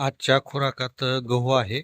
आजच्या खुराकात गहू आहे.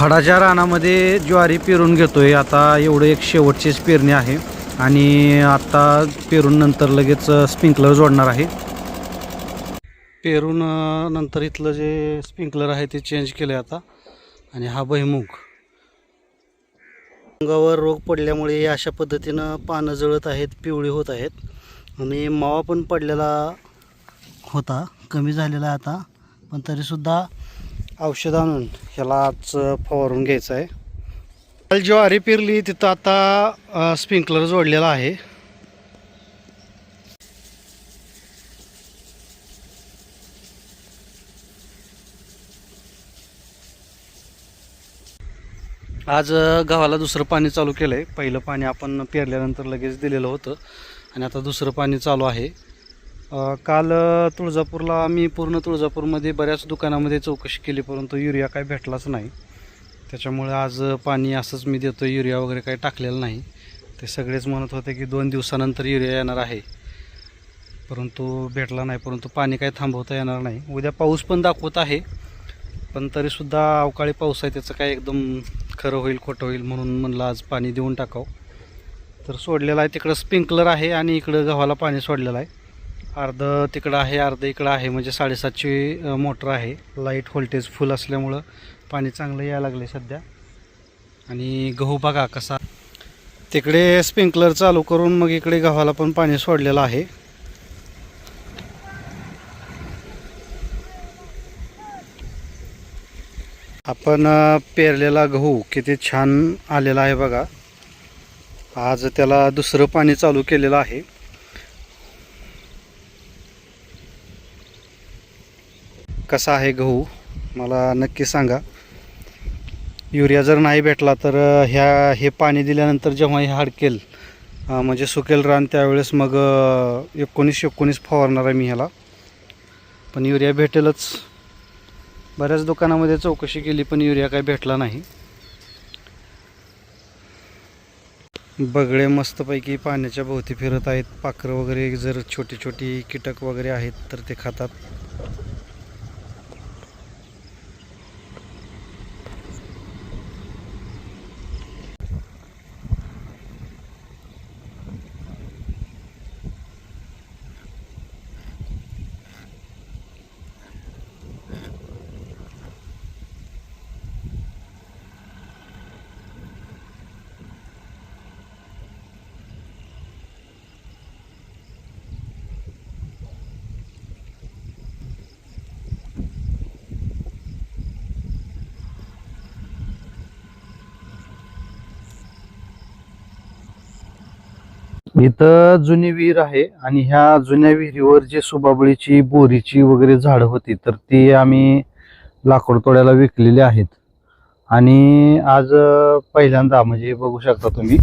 फडाच्या रानामध्ये ज्वारी पेरून घेतो आहे आता एवढं एक शेवटचीच पेरणी आहे. आणि आत्ता पेरून नंतर लगेच स्प्रिंकलर जोडणार आहे. पेरून नंतर इथलं जे स्प्रिंकलर आहे ते चेंज केलं आहे आता. आणि हा भुईमुग. अंगावर रोग पडल्यामुळे अशा पद्धतीनं पानं जळत आहेत पिवळी होत आहेत. आणि मावा पण पडलेला होता. कमी झालेला आहे आता. पण तरीसुद्धा औषध आणून ह्याला आज फवारून घ्यायचं आहे. काल ज्वारी पेरली तिथं आता स्प्रिंकलर जोडलेला आहे. आज गव्हाला दुसरं पाणी चालू केलं आहे पहिलं पाणी आपण पेरल्यानंतर लगेच दिलेलं होतं. आणि आता दुसरं पाणी चालू आहे. काल तुळजापूरला आम्ही पूर्ण तुळजापूरमध्ये बऱ्याच दुकानामध्ये चौकशी केली परंतु युरिया काय भेटलाच नाही. त्याच्यामुळे आज पाणी असंच मी देतो युरिया वगैरे काही टाकलेलं नाही. ते सगळेच म्हणत होते की दोन दिवसानंतर युरिया येणार आहे. परंतु भेटला नाही परंतु पाणी काही थांबवता येणार नाही. उद्या पाऊस पण दाखवत आहे पण तरीसुद्धा अवकाळी पाऊस आहे त्याचं काय एकदम खरं होईल खोटं होईल म्हणून म्हणलं आज पाणी देऊन टाकावं. तर सोडलेलं आहे तिकडं स्प्रिंकलर आहे आणि इकडं गव्हाला पाणी सोडलेलं आहे. अर्ध तिकडं आहे अर्ध इकडं आहे म्हणजे साडेसातची मोटर आहे. लाइट व्होल्टेज फुल असल्यामुळं पाणी चांगलं यायला लागले सध्या. आणि गहू बघा कसा. तिकडे स्प्रिंकलर चालू करून मग इकडे गव्हाला पण पाणी सोडलेलं आहे. आपण पेरलेला गहू किती छान आलेला आहे बघा. आज त्याला दुसरं पाणी चालू केलेलं आहे. कसा आहे गहू मला नक्की सांगा. युरिया जर नाही भेटला तर ह्या हे पाणी दिल्यानंतर जेव्हा हे हाडकेल म्हणजे सुकेल रान त्यावेळेस मग एकोणीस एकोणीस फवारणार आहे मी ह्याला. पण युरिया भेटेलच. बऱ्याच दुकानामध्ये चौकशी केली पण युरिया काही भेटला नाही. बगळे मस्तपैकी पाण्याच्या भोवती फिरत आहेत. पाखरं वगैरे जर छोटी छोटी कीटक वगैरे आहेत तर ते खातात. इथं जुनी विहीर आहे आणि ह्या जुन्या विहिरीवर जे सुबाबळीची बोरीची वगैरे झाडं होती तर ती आम्ही लाकूड तोड्याला विकलेली आहेत. आणि आज पहिल्यांदा म्हणजे बघू शकता तुम्ही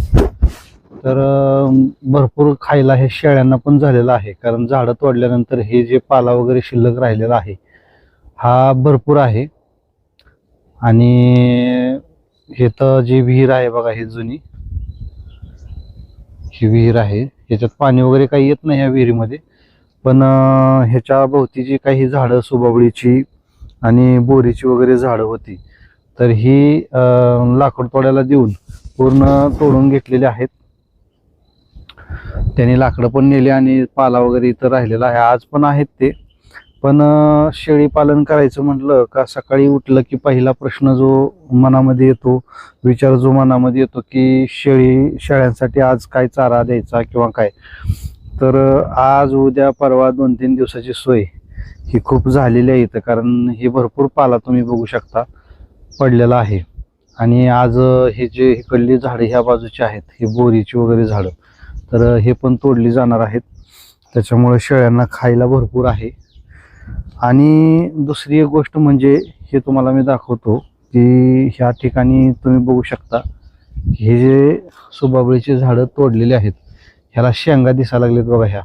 तर भरपूर खायला हे शेळ्यांना पण झालेलं आहे. कारण झाडं तोडल्यानंतर हे जे पाला वगैरे शिल्लक राहिलेला आहे हा भरपूर आहे. आणि हे तर जी विहीर आहे बघा ही जुनी ही विहीर आहे. ह्याच्यात पाणी वगैरे काही येत नाही ह्या विहिरीमध्ये. पण ह्याच्या भोवती जी काही झाडं सुबावळीची आणि बोरीची वगैरे झाडं होती. तर ही लाकूड तोड्याला देऊन पूर्ण तोडून घेतलेली आहेत. त्यांनी लाकडं पण नेली आणि पाला वगैरे इथं राहिलेला आहे. आज पण आहेत ते. पण शेळी पालन करायचं म्हटलं का सकाळी उठलं की पहिला प्रश्न जो मनामध्ये येतो विचार जो मनामध्ये येतो की शेळी शेळ्यांसाठी आज काय चारा द्यायचा किंवा काय? तर आज उद्या परवा दोन तीन दिवसाची सोय ही खूप झालेली आहे इथं. कारण ही भरपूर पाला तुम्ही बघू शकता पडलेला आहे. आणि आज हे जे इकडली झाडं ह्या बाजूची आहेत ही बोरीची वगैरे झाडं तर हे पण तोडली जाणार आहेत. त्याच्यामुळे शेळ्यांना खायला भरपूर आहे. आणि दुसरी एक गोष्ट म्हणजे हे तुम्हाला मी दाखवतो की ह्या ठिकाणी तुम्ही बघू शकता हे जे सुबाबळीचे झाडं तोडलेले आहेत ह्याला शेंगा दिसायला लागलेत बघा ह्या.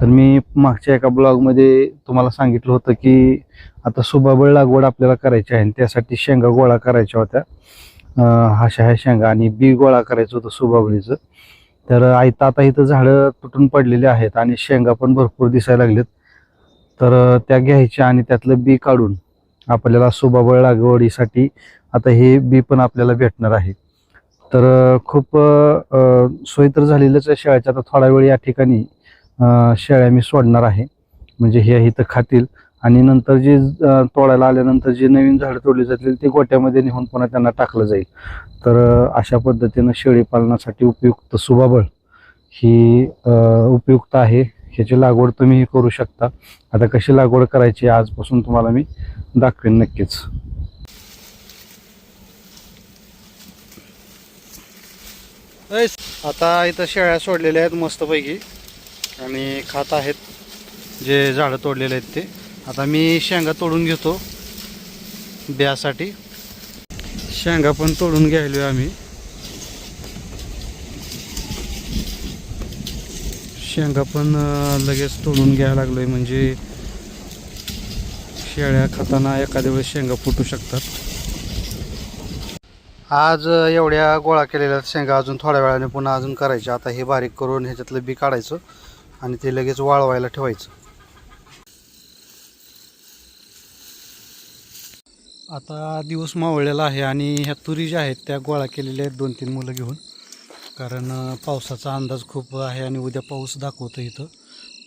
तर मी मागच्या एका ब्लॉगमध्ये तुम्हाला सांगितलं होतं की आता सुबाबळ लागवड आपल्याला करायची आहे आणि त्यासाठी शेंगा गोळा करायच्या होत्या. हाशा अशा ह्या शेंगा आणि बी गोळा करायचं होतं सुबाबळीचं. तर आयता आता इथं झाडं तुटून पडलेली आहेत आणि शेंगा पण भरपूर दिसायला लागलेत. तर त्या घ्यायच्या आणि त्यातलं बी काढून आपल्याला सुबाबळ लागवडीसाठी आता हे बी पण आपल्याला भेटणार आहे. तर खूप सोय तर झालेलंच आहे शेळ्याच्या. आता थोडा वेळ या ठिकाणी शेळ्या मी सोडणार आहे. म्हणजे हे इथं खातील. आणि नंतर जे तोडायला आल्यानंतर जे नवीन झाडं तोडली जातील ते गोट्यामध्ये नेऊन पुन्हा त्यांना टाकलं जाईल. तर अशा पद्धतीनं शेळी पालनासाठी उपयुक्त सुबाबळ ही उपयुक्त आहे. ह्याची लागवड तुम्ही करू शकता. आता कशी लागवड करायची आजपासून तुम्हाला मी दाखवेन नक्कीच. आता इथं शेळ्या सोडलेल्या आहेत मस्तपैकी. आणि खात आहेत जे झाडं तोडलेले आहेत ते. आता मी शेंगा तोडून घेतो. ब्यासाठी. शेंगा पण तोडून घ्यायलो आम्ही. शेंगा पण लगेच तोडून घ्यायला लागलोय. म्हणजे शेळ्या खाताना एखाद्या वेळेस शेंगा फुटू शकतात. आज एवढ्या गोळा केलेल्या शेंगा अजून थोड्या वेळाने पुन्हा अजून करायच्या. आता हे बारीक करून ह्याच्यातलं बी काढायचं आणि ते लगेच वाळवायला ठेवायचं. आता दिवस मावळलेला आहे आणि ह्या तुरी ज्या आहेत त्या गोळा केलेल्या आहेत दोन तीन मुलं घेऊन. कारण पावसाचा अंदाज खूप आहे आणि उद्या पाऊस दाखवतो इथं.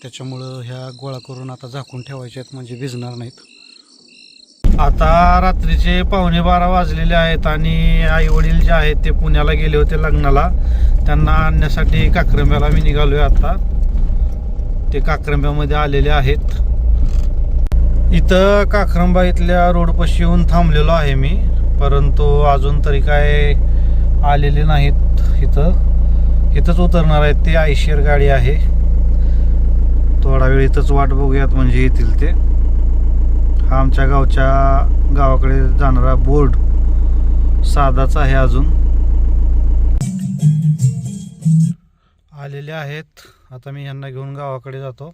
त्याच्यामुळं ह्या गोळा करून आता झाकून ठेवायच्या आहेत म्हणजे भिजणार नाहीत. आता रात्रीचे पावणे बारा वाजलेले आहेत आणि आई वडील जे आहेत ते पुण्याला गेले होते लग्नाला. त्यांना आणण्यासाठी काक्रंब्याला मी निघालो आहे आता. ते काक्रंब्यामध्ये आलेले आहेत. इथं काक्रंबा इथल्या रोडपाशी येऊन थांबलेलो आहे मी. परंतु अजून तरी काय आलेले नाहीत इथं. इथंच उतरणार आहेत ते. आयशर गाडी आहे. थोडा वेळ इथंच वाट बघूयात म्हणजे येतील ते. हा आमच्या गावच्या गावाकडे जाणारा बोर्ड साधाच आहे अजून. आलेले आहेत. आता मी यांना घेऊन गावाकडे जातो.